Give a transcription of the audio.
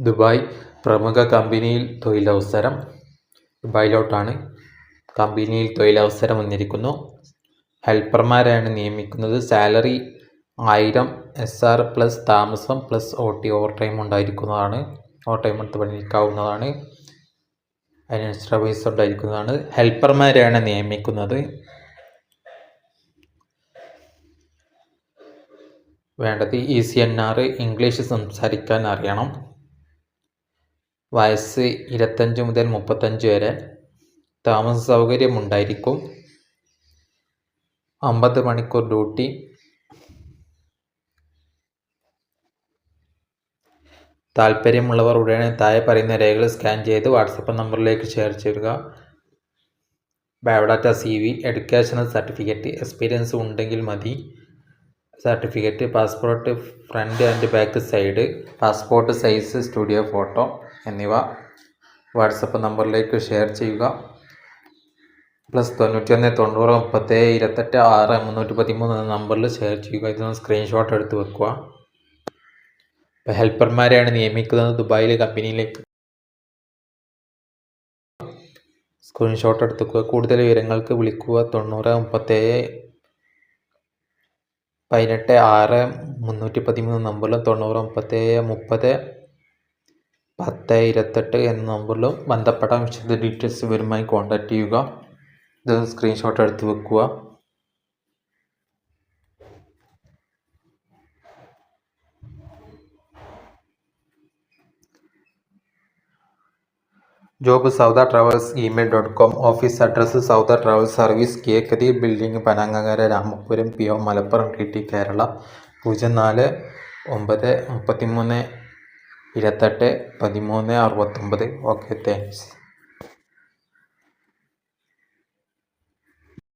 Dubai പ്രമുഖ കമ്പനിയിൽ തൊഴിലവസരം ദുബായിലോട്ടാണ്. കമ്പനിയിൽ തൊഴിലവസരം വന്നിരിക്കുന്നു. ഹെൽപ്പർമാരെയാണ് നിയമിക്കുന്നത്. സാലറി ആയിരം എസ് ആർ പ്ലസ് താമസം plus O T over time ഉണ്ടായിരിക്കുന്നതാണ്. ഓവർ ടൈം എടുത്ത് പണിക്കാവുന്നതാണ് അതിന് എക്സ്ട്രാ പൈസ ഉണ്ടായിരിക്കുന്നതാണ്. ഹെൽപ്പർമാരെയാണ് നിയമിക്കുന്നത്. വേണ്ടത് E C N R English സംസാരിക്കാൻ അറിയണം. വയസ്സ് ഇരുപത്തഞ്ച് മുതൽ മുപ്പത്തഞ്ച് വരെ താമസ സൗകര്യമുണ്ടായിരിക്കും. അമ്പത് മണിക്കൂർ ഡ്യൂട്ടി. താല്പര്യമുള്ളവർ ഉടനെ താഴെ പറയുന്ന രേഖകൾ സ്കാൻ ചെയ്ത് വാട്സപ്പ് നമ്പറിലേക്ക് ഷെയർ ചെയ്യുക. Biodata C V educational certificate experience ഉണ്ടെങ്കിൽ മതി. Certificate passport front and back side passport size studio photo എന്നിവ വാട്സപ്പ് നമ്പറിലേക്ക് ഷെയർ ചെയ്യുക. പ്ലസ് തൊണ്ണൂറ്റൊന്ന് തൊണ്ണൂറ് മുപ്പത്തേഴ് ഇരുപത്തെട്ട് ആറ് മുന്നൂറ്റി പതിമൂന്ന് എന്ന നമ്പറിൽ ഷെയർ ചെയ്യുക. ഇതൊന്ന് സ്ക്രീൻഷോട്ട് എടുത്ത് വെക്കുക. ഇപ്പോൾ ഹെൽപ്പർമാരെയാണ് നിയമിക്കുന്നത്. ദുബായിലെ കമ്പനിയിലേക്ക് സ്ക്രീൻഷോട്ട് എടുത്ത് വെക്കുക. കൂടുതൽ വിവരങ്ങൾക്ക് വിളിക്കുക. തൊണ്ണൂറ് മുപ്പത്തേഴ് പതിനെട്ട് ആറ് മുന്നൂറ്റി പതിമൂന്ന് നമ്പറിലും തൊണ്ണൂറ് മുപ്പത്തേഴ് മുപ്പത് പത്ത് ഇരുപത്തെട്ട് എന്ന നമ്പറിലും ബന്ധപ്പെട്ട വിശദ ഡീറ്റെയിൽസ് ഇവരുമായി കോൺടാക്ട് ചെയ്യുക. ഇത് സ്ക്രീൻഷോട്ട് എടുത്ത് വെക്കുക. Job Sauda travels email dot com office address Sauda travel service കേക്കതി building Panangara Ramapuram P O Malappuram T T Kerala പൂജ്യം നാല് ഒമ്പത് മുപ്പത്തി മൂന്ന് ഇരുപത്തെട്ട് പതിമൂന്ന് അറുപത്തൊമ്പത് ഓക്കെ താങ്ക്സ്.